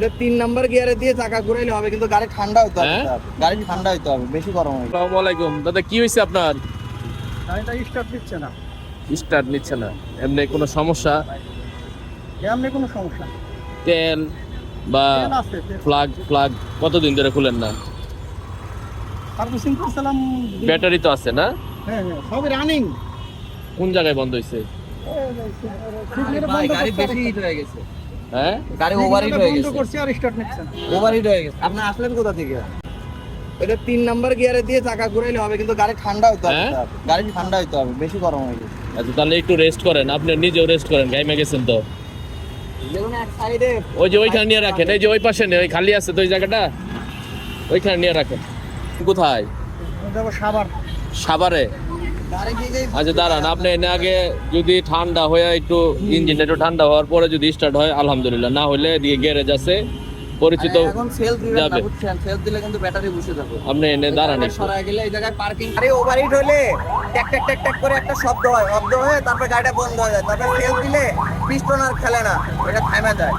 এটা তিন নাম্বার গিয়ারে দিয়ে চাকা ঘুরাইলে হবে কিন্তু গাড়ি ঠান্ডা হইতে হবে। হ্যাঁ? গাড়ি ঠান্ডা হইতে হবে বেশি গরম হইবে। আসসালামু আলাইকুম। দাদা কি হয়েছে আপনার? গাড়িটা স্টার্ট দিচ্ছে না। স্টার্ট নিচ্ছে না। এমনি কোনো সমস্যা? এমনি কোনো সমস্যা তেল বা ফ্লাগ ফ্লাগ কতদিন ধরে খুলেন না? সার্ভিসিং করছিলাম ব্যাটারি তো আছে না? হ্যাঁ হ্যাঁ সবই রানিং কোন জায়গায় বন্ধ হয়েছে গাড়ি বেশি হিট হয়ে গেছে। হ্যাঁ? গাড়ি হয়ে গেছে। করছি আর স্টার্ট নিচ্ছে না ওভার হিট হয়ে গেছে। আপনি আসলেন কোথা থেকে? এটা তিন নাম্বার গিয়ারে দিয়ে চাকা ঘুরাইলে হবে কিন্তু গাড়ি ঠান্ডা হবে। হ্যাঁ? গাড়ি ঠান্ডা হইতে হবে বেশি গরম হয়ে গেছে। আচ্ছা তাহলে একটু রেস্ট করেন। আপনি নিজেও রেস্ট করেন গাইমে গেছেন তো। ওই যে ওইখানে নিয়ে রাখেন এই যে ওই পাশে নেই ওই খালি আছে তো ওই জায়গাটা? ওইখানে নিয়ে রাখেন। কোথায়? সাবার আচ্ছা দাঁড়ান আপনি এনে আগে যদি ঠান্ডা হয়ে একটু ইঞ্জিনটা একটু ঠান্ডা হওয়ার পরে যদি স্টার্ট হয় আলহামদুলিল্লাহ। না হলে এদিকে গ্যারেজ আছে পরিচিত যাবে। দিলে কিন্তু ব্যাটারি বসে যাবে। আপনি এনে দাঁড়ান। গেলে এই জায়গায় পার্কিং আরে ওভারহিট হলে ট্যাক ট্যাক ট্যাক ট্যাক করে একটা শব্দ হয়। শব্দ হয়ে তারপর গাড়িটা বন্ধ হয়ে যায়। তারপর দিলে পিস্টন আর খেলে না। থামে যায়।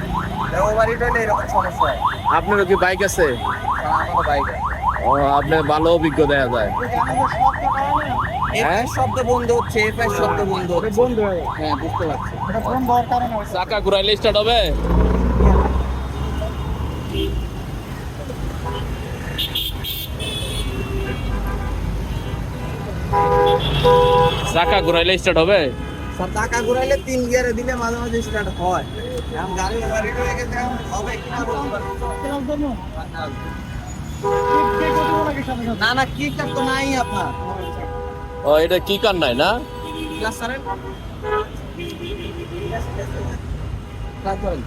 ওভারহিট হলে এরকম সমস্যা হয়। আপনারও কি বাইক আছে? কারণ আমারও বাইক ও আপনি ভালো অভিজ্ঞ দেখা যায় হ্যাঁ? শব্দ বন্ধ হচ্ছে এফআই শব্দ বন্ধ হচ্ছে। বন্ধ হ্যাঁ বুঝতে পারছি। চাকা ঘুরাইলে স্টার্ট হবে? চাকা ঘুরাইলে স্টার্ট হবে? স্যার টাকা ঘুরাইলে তিন গিয়ারে দিলে মাঝে মাঝে স্টার্ট হয়। গাড়ি হবে কিনা না। না কি তো নাই আপনার। ও এটা কি কার নাই না? ক্লাস সারেন ক্লাস করেন।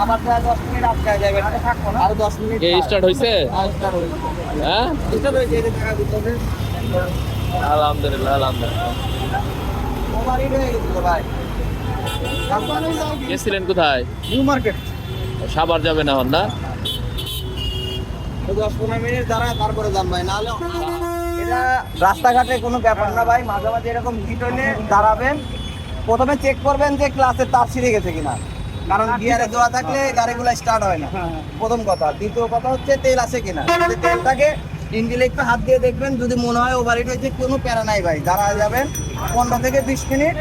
আবার দশ মিনিট আটকায় যাবে থাকব দশ মিনিট স্টার্ট হয়েছে হ্যাঁ, হয়েছে। হ্যাঁ। আলহামদুলিল্লাহ আলহামদুলিল্লাহ। গেছিলেন কোথায়? New Market. সাবার যাবে না তো দশ পনেরো মিনিট দাঁড়ায় তারপরে যান ভাই। নাহলে এটা রাস্তাঘাটে কোনো ব্যাপার না ভাই। মাঝে মাঝে এরকম হিট হলে দাঁড়াবেন। প্রথমে চেক করবেন যে ক্লাসের তার ছিঁড়ে গেছে কিনা। কারণ গিয়ারে দেওয়া থাকলে গাড়িগুলো স্টার্ট হয় না। হ্যাঁ। প্রথম কথা। দ্বিতীয় কথা হচ্ছে তেল আছে কিনা। যদি তেল থাকে ইঞ্জিনে একটু হাত দিয়ে দেখবেন যদি মনে হয় ওভারহিট হয়েছে কোনো প্যারা নাই ভাই। দাঁড়া যাবেন পনেরো থেকে বিশ মিনিট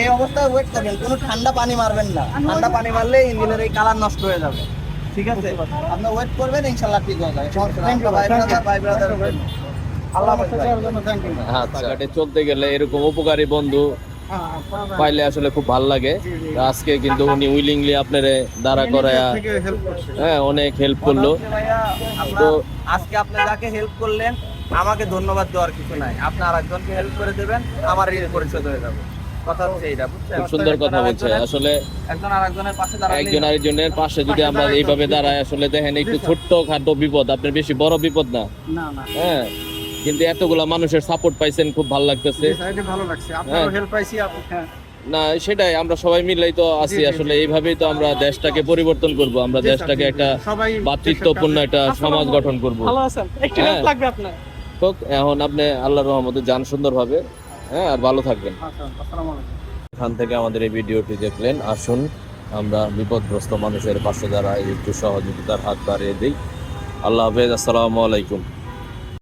এই অবস্থায় ওয়েট করবেন কোনো ঠান্ডা পানি মারবেন না। ঠান্ডা পানি মারলে ইঞ্জিনের এই কালার নষ্ট হয়ে যাবে। ঠিক আছে? আপনি ওয়েট করবেন ইনশাল্লাহ ঠিক হয়ে যাবে। আল্লাহ আচ্ছা ঘাটে চলতে গেলে এরকম উপকারী বন্ধু পাইলে আসলে খুব ভালো লাগে। আজকে কিন্তু উনি উইলিংলি আপনার দাঁড়া করায়া হ্যাঁ অনেক হেল্প করল। তো আজকে আপনি যাকে হেল্প করলেন আমাকে ধন্যবাদ দেওয়ার কিছু নাই। আপনি আরেকজনকে হেল্প করে দেবেন আমার ঋণ পরিশোধ হয়ে যাবে। কথা হচ্ছে এইটা বুঝছেন? খুব সুন্দর কথা বলছে। আসলে একজন আরেকজনের পাশে দাঁড়ালে একজন আরেকজনের পাশে যদি আমরা এইভাবে দাঁড়াই আসলে দেখেন একটু ছোট্ট খাটো বিপদ আপনার বেশি বড় বিপদ না। না না। হ্যাঁ। কিন্তু এতগুলা মানুষের সাপোর্ট পাইছেন খুব ভালো লাগতেছে। ভালো লাগছে। হ্যাঁ। আপনারও হেল্প পাইছি হ্যাঁ। না সেটাই আমরা সবাই মিলেই তো আছি আসলে। এইভাবেই তো আমরা দেশটাকে পরিবর্তন করব আমরা দেশটাকে। একটা ভাতৃত্বপূর্ণ একটা সমাজ গঠন করব। ভালো আছেন? একটু হ্যাঁ। লাগবে আপনার? হোক এখন আপনি আল্লাহর রহমতে যান সুন্দরভাবে হ্যাঁ আর ভালো থাকবেন। আচ্ছা আসসালামু আলাইকুম। এখান থেকে আমাদের এই ভিডিওটি দেখলেন আসুন আমরা বিপদগ্রস্ত মানুষের পাশে দাঁড়াই একটু সহযোগিতার হাত বাড়িয়ে দিই। আল্লাহ হাফেজ আসসালামু আলাইকুম।